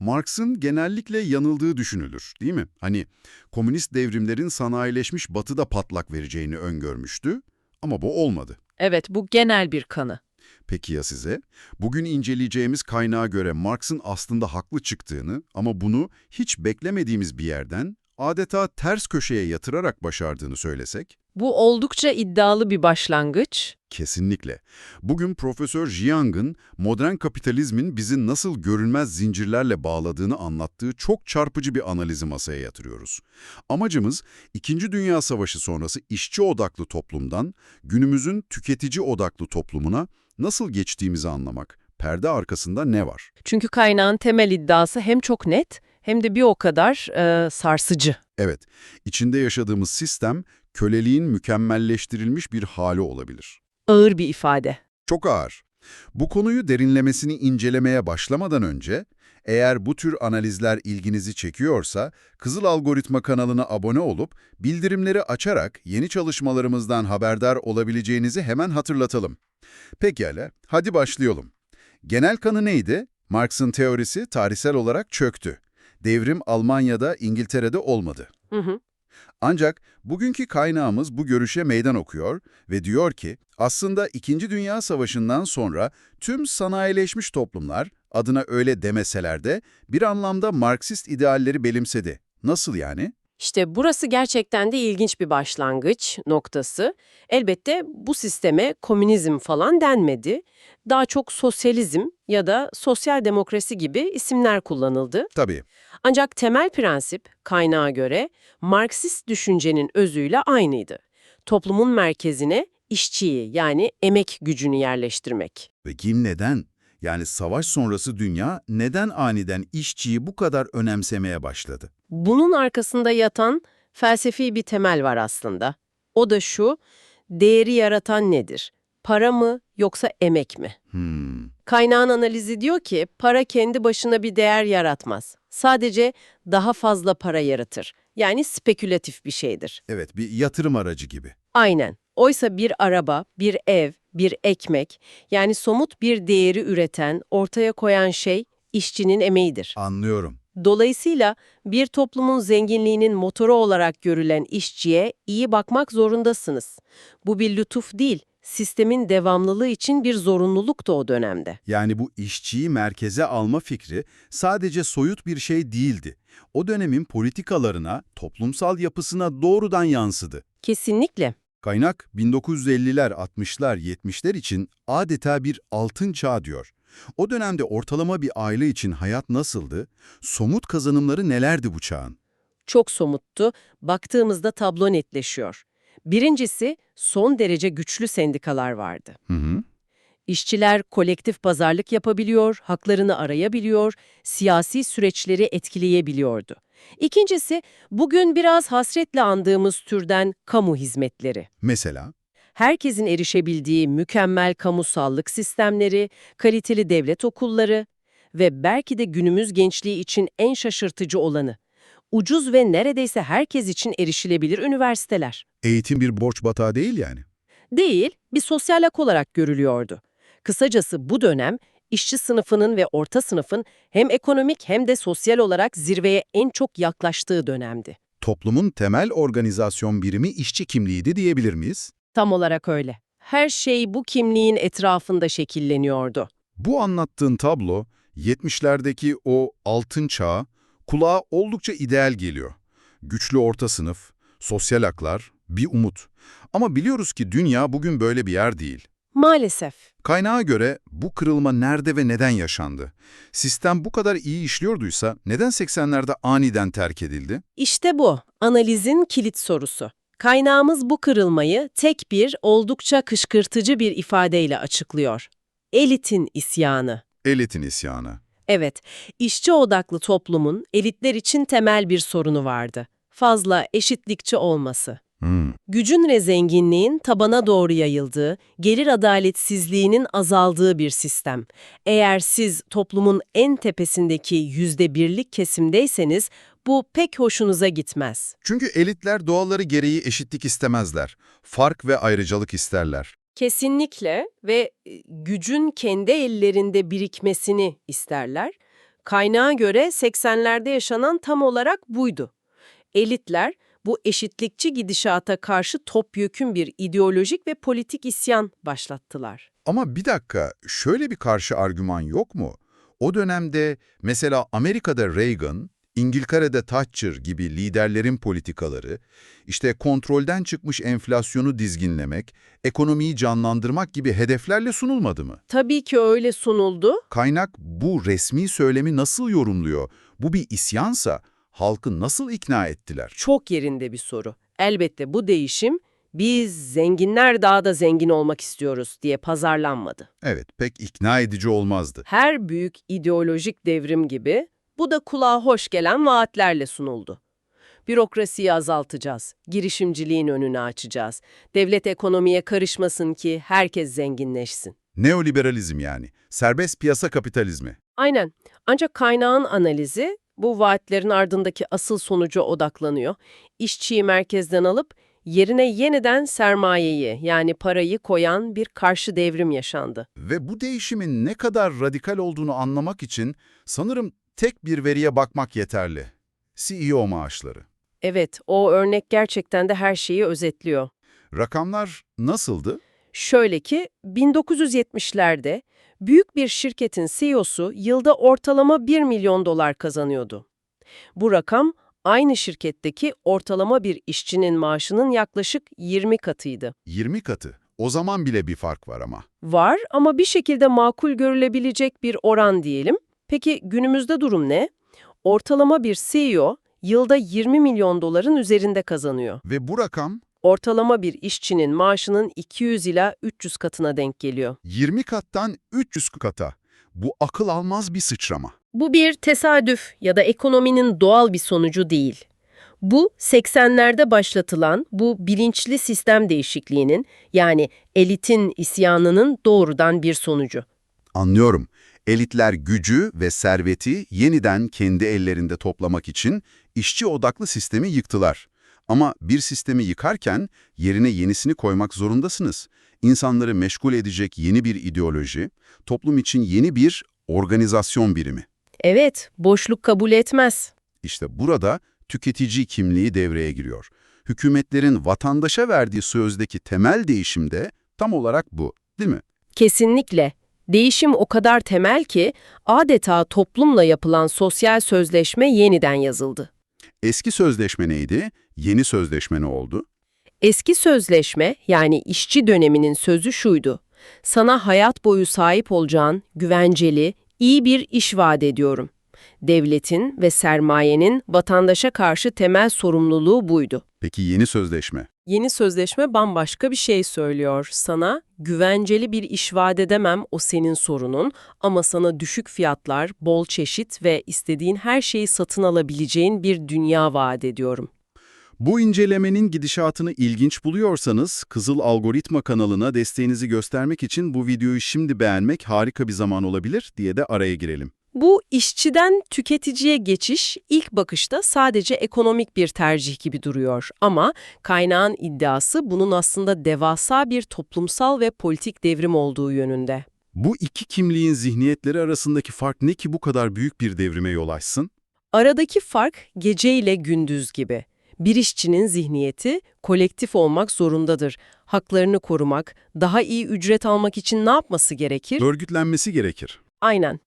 Marx'ın genellikle yanıldığı düşünülür, değil mi? Hani komünist devrimlerin sanayileşmiş batıda patlak vereceğini öngörmüştü ama bu olmadı. Evet, bu genel bir kanı. Peki ya size? Bugün inceleyeceğimiz kaynağa göre Marx'ın aslında haklı çıktığını ama bunu hiç beklemediğimiz bir yerden adeta ters köşeye yatırarak başardığını söylesek? Bu oldukça iddialı bir başlangıç. Kesinlikle. Bugün Profesör Jiang'ın modern kapitalizmin bizi nasıl görünmez zincirlerle bağladığını anlattığı çok çarpıcı bir analizi masaya yatırıyoruz. Amacımız, İkinci Dünya Savaşı sonrası işçi odaklı toplumdan günümüzün tüketici odaklı toplumuna nasıl geçtiğimizi anlamak. Perde arkasında ne var? Çünkü kaynağın temel iddiası hem çok net hem de bir o kadar e, sarsıcı. Evet, içinde yaşadığımız sistem köleliğin mükemmelleştirilmiş bir hali olabilir. Ağır bir ifade. Çok ağır. Bu konuyu derinlemesini incelemeye başlamadan önce, eğer bu tür analizler ilginizi çekiyorsa, Kızıl Algoritma kanalına abone olup, bildirimleri açarak yeni çalışmalarımızdan haberdar olabileceğinizi hemen hatırlatalım. Pekala, hadi başlayalım. Genel kanı neydi? Marx'ın teorisi tarihsel olarak çöktü. Devrim Almanya'da, İngiltere'de olmadı. Hı hı. Ancak bugünkü kaynağımız bu görüşe meydan okuyor ve diyor ki aslında İkinci Dünya Savaşı'ndan sonra tüm sanayileşmiş toplumlar adına öyle demeseler de bir anlamda Marksist idealleri benimsedi. Nasıl yani? İşte burası gerçekten de ilginç bir başlangıç noktası. Elbette bu sisteme komünizm falan denmedi. Daha çok sosyalizm ya da sosyal demokrasi gibi isimler kullanıldı. Tabii. Ancak temel prensip kaynağa göre Marksist düşüncenin özüyle aynıydı. Toplumun merkezine işçiyi yani emek gücünü yerleştirmek. Ve kim neden? Yani savaş sonrası dünya neden aniden işçiyi bu kadar önemsemeye başladı? Bunun arkasında yatan felsefi bir temel var aslında. O da şu, değeri yaratan nedir? Para mı yoksa emek mi? Hmm, Kaynağın analizi diyor ki para kendi başına bir değer yaratmaz. Sadece daha fazla para yaratır. Yani spekülatif bir şeydir. evet bir yatırım aracı gibi. Aynen. Oysa bir araba, bir ev, bir ekmek yani somut bir değeri üreten, ortaya koyan şey işçinin emeğidir. Anlıyorum. Dolayısıyla bir toplumun zenginliğinin motoru olarak görülen işçiye iyi bakmak zorundasınız. Bu bir lütuf değil, sistemin devamlılığı için bir zorunluluk da o dönemde. Yani bu işçiyi merkeze alma fikri sadece soyut bir şey değildi. O dönemin politikalarına, toplumsal yapısına doğrudan yansıdı. Kesinlikle. Kaynak 1950'ler, 60'lar, 70'ler için adeta bir altın çağ diyor. O dönemde ortalama bir aile için hayat nasıldı? Somut kazanımları nelerdi bu çağın? Çok somuttu. Baktığımızda tablo netleşiyor. Birincisi son derece güçlü sendikalar vardı. Hı hı. İşçiler kolektif pazarlık yapabiliyor, haklarını arayabiliyor, siyasi süreçleri etkileyebiliyordu. İkincisi, bugün biraz hasretle andığımız türden kamu hizmetleri. Mesela? Herkesin erişebildiği mükemmel kamusallık sistemleri, kaliteli devlet okulları ve belki de günümüz gençliği için en şaşırtıcı olanı, ucuz ve neredeyse herkes için erişilebilir üniversiteler. Eğitim bir borç batağı değil yani. Değil, bir sosyal hak olarak görülüyordu. Kısacası bu dönem işçi sınıfının ve orta sınıfın hem ekonomik hem de sosyal olarak zirveye en çok yaklaştığı dönemdi. Toplumun temel organizasyon birimi işçi kimliğiydi diyebilir miyiz? Tam olarak öyle. Her şey bu kimliğin etrafında şekilleniyordu. Bu anlattığın tablo, 70'lerdeki o altın çağ, kulağa oldukça ideal geliyor. Güçlü orta sınıf, sosyal haklar, bir umut. Ama biliyoruz ki dünya bugün böyle bir yer değil. Maalesef. Kaynağa göre bu kırılma nerede ve neden yaşandı? Sistem bu kadar iyi işliyorduysa neden 80'lerde aniden terk edildi? İşte bu, analizin kilit sorusu. Kaynağımız bu kırılmayı tek bir, oldukça kışkırtıcı bir ifadeyle açıklıyor. Elitin isyanı. Elitin isyanı. Evet, işçi odaklı toplumun elitler için temel bir sorunu vardı. Fazla eşitlikçi olması. Hmm. Gücün ve zenginliğin tabana doğru yayıldığı, gelir adaletsizliğinin azaldığı bir sistem. Eğer siz toplumun en tepesindeki yüzde birlik kesimdeyseniz bu pek hoşunuza gitmez. Çünkü elitler doğalları gereği eşitlik istemezler. Fark ve ayrıcalık isterler. Kesinlikle ve e, gücün kendi ellerinde birikmesini isterler. Kaynağa göre 80'lerde yaşanan tam olarak buydu. Elitler bu eşitlikçi gidişata karşı topyekün bir ideolojik ve politik isyan başlattılar. Ama bir dakika, şöyle bir karşı argüman yok mu? O dönemde mesela Amerika'da Reagan, İngiltere'de Thatcher gibi liderlerin politikaları, işte kontrolden çıkmış enflasyonu dizginlemek, ekonomiyi canlandırmak gibi hedeflerle sunulmadı mı? Tabii ki öyle sunuldu. Kaynak bu resmi söylemi nasıl yorumluyor? Bu bir isyansa halkı nasıl ikna ettiler? Çok yerinde bir soru. Elbette bu değişim biz zenginler daha da zengin olmak istiyoruz diye pazarlanmadı. Evet, pek ikna edici olmazdı. Her büyük ideolojik devrim gibi bu da kulağa hoş gelen vaatlerle sunuldu. Bürokrasiyi azaltacağız, girişimciliğin önünü açacağız, devlet ekonomiye karışmasın ki herkes zenginleşsin. Neoliberalizm yani, serbest piyasa kapitalizmi. Aynen. Ancak kaynağın analizi bu vaatlerin ardındaki asıl sonuca odaklanıyor. İşçiyi merkezden alıp yerine yeniden sermayeyi yani parayı koyan bir karşı devrim yaşandı. Ve bu değişimin ne kadar radikal olduğunu anlamak için sanırım tek bir veriye bakmak yeterli. CEO maaşları. Evet, o örnek gerçekten de her şeyi özetliyor. Rakamlar nasıldı? Şöyle ki 1970'lerde büyük bir şirketin CEO'su yılda ortalama 1 milyon dolar kazanıyordu. Bu rakam aynı şirketteki ortalama bir işçinin maaşının yaklaşık 20 katıydı. 20 katı. O zaman bile bir fark var ama. Var ama bir şekilde makul görülebilecek bir oran diyelim. Peki günümüzde durum ne? Ortalama bir CEO yılda 20 milyon doların üzerinde kazanıyor. Ve bu rakam Ortalama bir işçinin maaşının 200 ila 300 katına denk geliyor. 20 kattan 300 kata. Bu akıl almaz bir sıçrama. Bu bir tesadüf ya da ekonominin doğal bir sonucu değil. Bu 80'lerde başlatılan bu bilinçli sistem değişikliğinin yani elitin isyanının doğrudan bir sonucu. Anlıyorum. Elitler gücü ve serveti yeniden kendi ellerinde toplamak için işçi odaklı sistemi yıktılar. Ama bir sistemi yıkarken yerine yenisini koymak zorundasınız. İnsanları meşgul edecek yeni bir ideoloji, toplum için yeni bir organizasyon birimi. Evet, boşluk kabul etmez. İşte burada tüketici kimliği devreye giriyor. Hükümetlerin vatandaşa verdiği sözdeki temel değişim de tam olarak bu, değil mi? Kesinlikle. Değişim o kadar temel ki adeta toplumla yapılan sosyal sözleşme yeniden yazıldı. Eski sözleşme neydi? Yeni sözleşme ne oldu? Eski sözleşme yani işçi döneminin sözü şuydu. Sana hayat boyu sahip olacağın güvenceli, iyi bir iş vaat ediyorum. Devletin ve sermayenin vatandaşa karşı temel sorumluluğu buydu. Peki yeni sözleşme? Yeni sözleşme bambaşka bir şey söylüyor. Sana güvenceli bir iş vaat edemem o senin sorunun ama sana düşük fiyatlar, bol çeşit ve istediğin her şeyi satın alabileceğin bir dünya vaat ediyorum. Bu incelemenin gidişatını ilginç buluyorsanız Kızıl Algoritma kanalına desteğinizi göstermek için bu videoyu şimdi beğenmek harika bir zaman olabilir diye de araya girelim. Bu işçiden tüketiciye geçiş ilk bakışta sadece ekonomik bir tercih gibi duruyor ama kaynağın iddiası bunun aslında devasa bir toplumsal ve politik devrim olduğu yönünde. Bu iki kimliğin zihniyetleri arasındaki fark ne ki bu kadar büyük bir devrime yol açsın? Aradaki fark gece ile gündüz gibi. Bir işçinin zihniyeti kolektif olmak zorundadır. Haklarını korumak, daha iyi ücret almak için ne yapması gerekir? Örgütlenmesi gerekir. Aynen.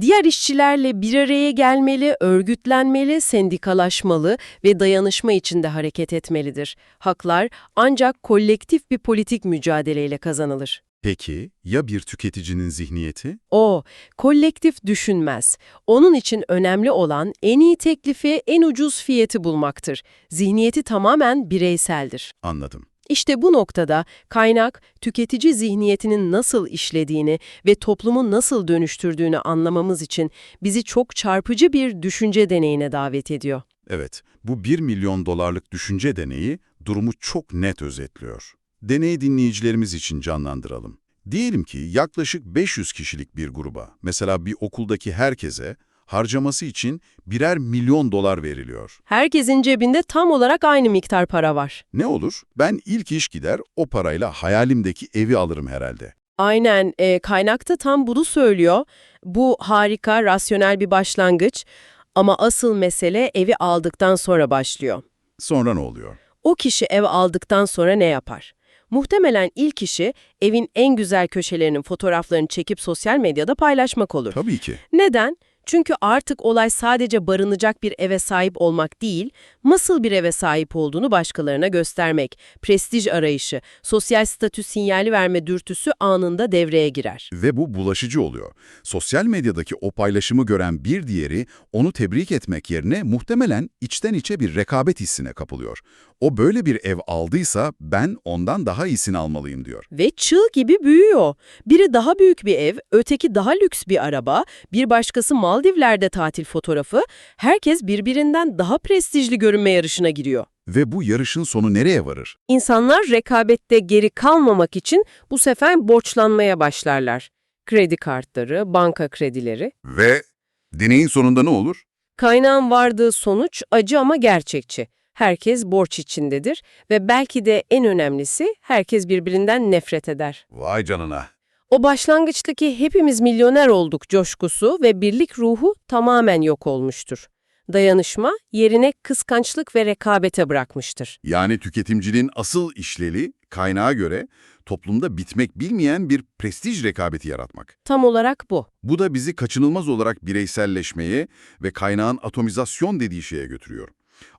Diğer işçilerle bir araya gelmeli, örgütlenmeli, sendikalaşmalı ve dayanışma içinde hareket etmelidir. Haklar ancak kolektif bir politik mücadeleyle kazanılır. Peki ya bir tüketicinin zihniyeti? O, kolektif düşünmez. Onun için önemli olan en iyi teklifi, en ucuz fiyatı bulmaktır. Zihniyeti tamamen bireyseldir. Anladım. İşte bu noktada kaynak, tüketici zihniyetinin nasıl işlediğini ve toplumu nasıl dönüştürdüğünü anlamamız için bizi çok çarpıcı bir düşünce deneyine davet ediyor. Evet, bu 1 milyon dolarlık düşünce deneyi durumu çok net özetliyor. Deneyi dinleyicilerimiz için canlandıralım. Diyelim ki yaklaşık 500 kişilik bir gruba, mesela bir okuldaki herkese harcaması için birer milyon dolar veriliyor. Herkesin cebinde tam olarak aynı miktar para var. Ne olur? Ben ilk iş gider o parayla hayalimdeki evi alırım herhalde. Aynen, e, kaynakta tam bunu söylüyor. Bu harika, rasyonel bir başlangıç ama asıl mesele evi aldıktan sonra başlıyor. Sonra ne oluyor? O kişi ev aldıktan sonra ne yapar? Muhtemelen ilk işi evin en güzel köşelerinin fotoğraflarını çekip sosyal medyada paylaşmak olur. Tabii ki. Neden? Çünkü artık olay sadece barınacak bir eve sahip olmak değil, nasıl bir eve sahip olduğunu başkalarına göstermek, prestij arayışı, sosyal statü sinyali verme dürtüsü anında devreye girer. Ve bu bulaşıcı oluyor. Sosyal medyadaki o paylaşımı gören bir diğeri onu tebrik etmek yerine muhtemelen içten içe bir rekabet hissine kapılıyor. O böyle bir ev aldıysa ben ondan daha iyisini almalıyım diyor. Ve çığ gibi büyüyor. Biri daha büyük bir ev, öteki daha lüks bir araba, bir başkası Maldivler'de tatil fotoğrafı, herkes birbirinden daha prestijli görünme yarışına giriyor. Ve bu yarışın sonu nereye varır? İnsanlar rekabette geri kalmamak için bu sefer borçlanmaya başlarlar. Kredi kartları, banka kredileri. Ve deneyin sonunda ne olur? Kaynağın vardığı sonuç acı ama gerçekçi. Herkes borç içindedir ve belki de en önemlisi herkes birbirinden nefret eder. Vay canına. O başlangıçtaki hepimiz milyoner olduk coşkusu ve birlik ruhu tamamen yok olmuştur. Dayanışma yerine kıskançlık ve rekabete bırakmıştır. Yani tüketimcinin asıl işlevi kaynağa göre toplumda bitmek bilmeyen bir prestij rekabeti yaratmak. Tam olarak bu. Bu da bizi kaçınılmaz olarak bireyselleşmeye ve kaynağın atomizasyon dediği şeye götürüyor.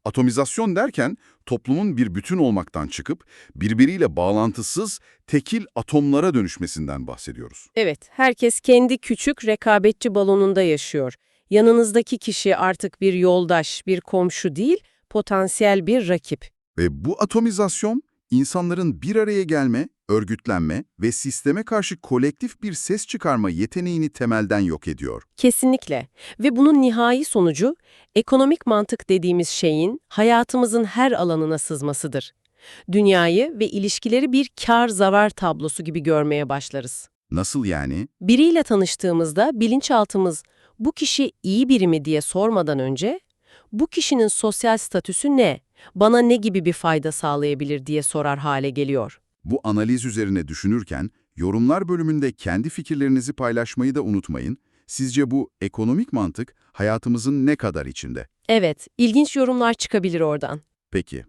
Atomizasyon derken toplumun bir bütün olmaktan çıkıp birbiriyle bağlantısız tekil atomlara dönüşmesinden bahsediyoruz. Evet, herkes kendi küçük rekabetçi balonunda yaşıyor. Yanınızdaki kişi artık bir yoldaş, bir komşu değil, potansiyel bir rakip. Ve bu atomizasyon insanların bir araya gelme, örgütlenme ve sisteme karşı kolektif bir ses çıkarma yeteneğini temelden yok ediyor. Kesinlikle. Ve bunun nihai sonucu ekonomik mantık dediğimiz şeyin hayatımızın her alanına sızmasıdır. Dünyayı ve ilişkileri bir kar-zarar tablosu gibi görmeye başlarız. Nasıl yani? Biriyle tanıştığımızda bilinçaltımız bu kişi iyi biri mi diye sormadan önce bu kişinin sosyal statüsü ne, bana ne gibi bir fayda sağlayabilir diye sorar hale geliyor. Bu analiz üzerine düşünürken yorumlar bölümünde kendi fikirlerinizi paylaşmayı da unutmayın. Sizce bu ekonomik mantık hayatımızın ne kadar içinde? Evet, ilginç yorumlar çıkabilir oradan. Peki,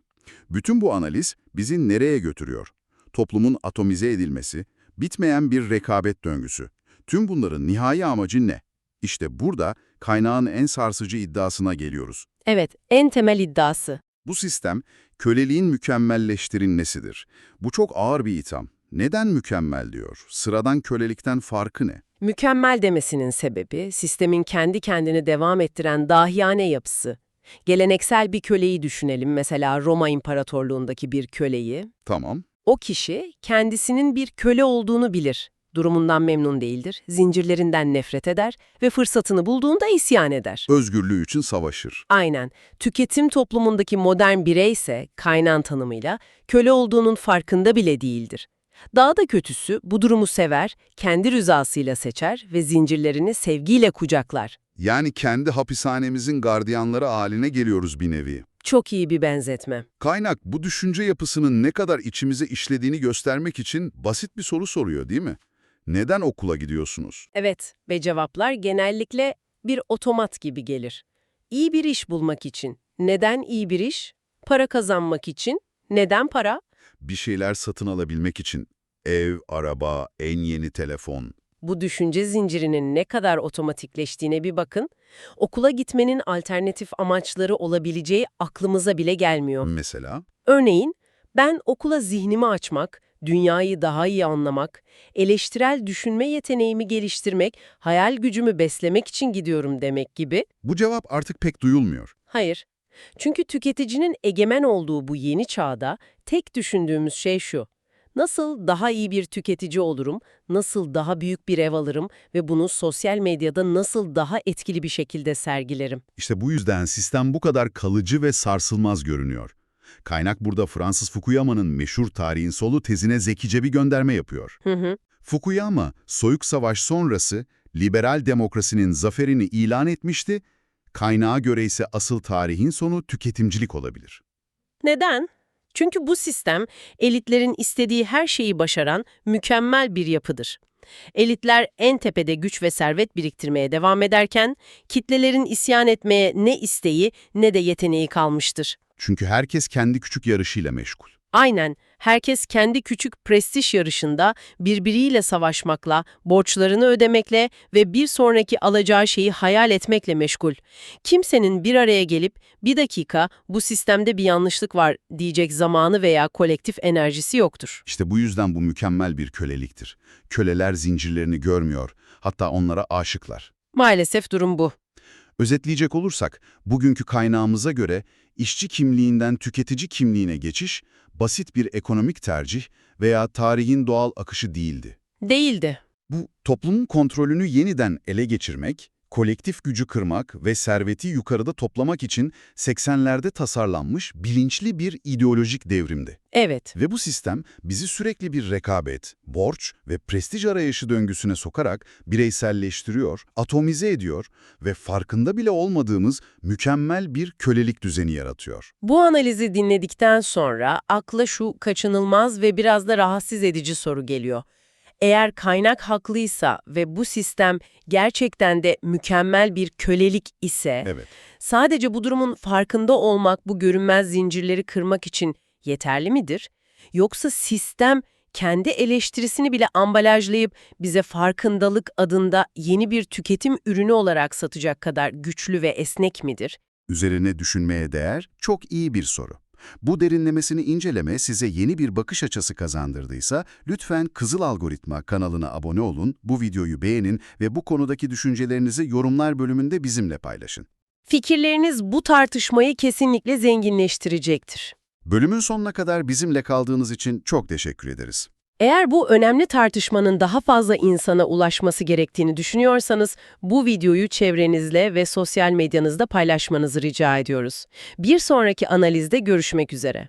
bütün bu analiz bizi nereye götürüyor? Toplumun atomize edilmesi, bitmeyen bir rekabet döngüsü. Tüm bunların nihai amacı ne? İşte burada kaynağın en sarsıcı iddiasına geliyoruz. Evet, en temel iddiası. Bu sistem köleliğin mükemmelleştirilmesidir. Bu çok ağır bir itham. Neden mükemmel diyor? Sıradan kölelikten farkı ne? Mükemmel demesinin sebebi, sistemin kendi kendini devam ettiren dahiyane yapısı. Geleneksel bir köleyi düşünelim, mesela Roma İmparatorluğundaki bir köleyi. Tamam, O kişi kendisinin bir köle olduğunu bilir. Durumundan memnun değildir, zincirlerinden nefret eder ve fırsatını bulduğunda isyan eder. özgürlüğü için savaşır. Aynen, tüketim toplumundaki modern birey ise kaynağın tanımıyla köle olduğunun farkında bile değildir. Daha da kötüsü bu durumu sever, kendi rızasıyla seçer ve zincirlerini sevgiyle kucaklar. Yani kendi hapishanemizin gardiyanları haline geliyoruz bir nevi. Çok iyi bir benzetme. Kaynak bu düşünce yapısının ne kadar içimize işlediğini göstermek için basit bir soru soruyor değil mi? Neden okula gidiyorsunuz? Evet ve cevaplar genellikle bir otomat gibi gelir. İyi bir iş bulmak için. Neden iyi bir iş? Para kazanmak için. Neden para? Bir şeyler satın alabilmek için ev, araba, en yeni telefon. Bu düşünce zincirinin ne kadar otomatikleştiğine bir bakın. Okula gitmenin alternatif amaçları olabileceği aklımıza bile gelmiyor. Mesela Örneğin, ben okula zihnimi açmak, dünyayı daha iyi anlamak, eleştirel düşünme yeteneğimi geliştirmek, hayal gücümü beslemek için gidiyorum demek gibi. bu cevap artık pek duyulmuyor. Hayır. Çünkü tüketicinin egemen olduğu bu yeni çağda tek düşündüğümüz şey şu. Nasıl daha iyi bir tüketici olurum, nasıl daha büyük bir ev alırım ve bunu sosyal medyada nasıl daha etkili bir şekilde sergilerim. İşte bu yüzden sistem bu kadar kalıcı ve sarsılmaz görünüyor. Kaynak burada Fransız Fukuyama'nın meşhur tarihin solu tezine zekice bir gönderme yapıyor. Hı hı. Fukuyama, Soyuk Savaş sonrası liberal demokrasinin zaferini ilan etmişti, kaynağa göre ise asıl tarihin sonu tüketimcilik olabilir. Neden? Çünkü bu sistem elitlerin istediği her şeyi başaran mükemmel bir yapıdır. Elitler en tepede güç ve servet biriktirmeye devam ederken kitlelerin isyan etmeye ne isteği ne de yeteneği kalmıştır. Çünkü herkes kendi küçük yarışıyla meşgul. Aynen, herkes kendi küçük prestij yarışında birbiriyle savaşmakla, borçlarını ödemekle ve bir sonraki alacağı şeyi hayal etmekle meşgul. Kimsenin bir araya gelip bir dakika bu sistemde bir yanlışlık var diyecek zamanı veya kolektif enerjisi yoktur. İşte bu yüzden bu mükemmel bir köleliktir. Köleler zincirlerini görmüyor, hatta onlara aşıklar. Maalesef durum bu. Özetleyecek olursak, bugünkü kaynağımıza göre işçi kimliğinden tüketici kimliğine geçiş, basit bir ekonomik tercih veya tarihin doğal akışı değildi. Değildi. Bu, toplumun kontrolünü yeniden ele geçirmek, kolektif gücü kırmak ve serveti yukarıda toplamak için 80'lerde tasarlanmış bilinçli bir ideolojik devrimdi. Evet. Ve bu sistem bizi sürekli bir rekabet, borç ve prestij arayışı döngüsüne sokarak bireyselleştiriyor, atomize ediyor ve farkında bile olmadığımız mükemmel bir kölelik düzeni yaratıyor. Bu analizi dinledikten sonra akla şu kaçınılmaz ve biraz da rahatsız edici soru geliyor. Eğer kaynak haklıysa ve bu sistem gerçekten de mükemmel bir kölelik ise, Evet. sadece bu durumun farkında olmak bu görünmez zincirleri kırmak için yeterli midir? Yoksa sistem kendi eleştirisini bile ambalajlayıp bize farkındalık adında yeni bir tüketim ürünü olarak satacak kadar güçlü ve esnek midir? Üzerine düşünmeye değer çok iyi bir soru. Bu derinlemesini inceleme size yeni bir bakış açısı kazandırdıysa lütfen Kızıl Algoritma kanalına abone olun, bu videoyu beğenin ve bu konudaki düşüncelerinizi yorumlar bölümünde bizimle paylaşın. Fikirleriniz bu tartışmayı kesinlikle zenginleştirecektir. Bölümün sonuna kadar bizimle kaldığınız için çok teşekkür ederiz. Eğer bu önemli tartışmanın daha fazla insana ulaşması gerektiğini düşünüyorsanız bu videoyu çevrenizle ve sosyal medyanızda paylaşmanızı rica ediyoruz. Bir sonraki analizde görüşmek üzere.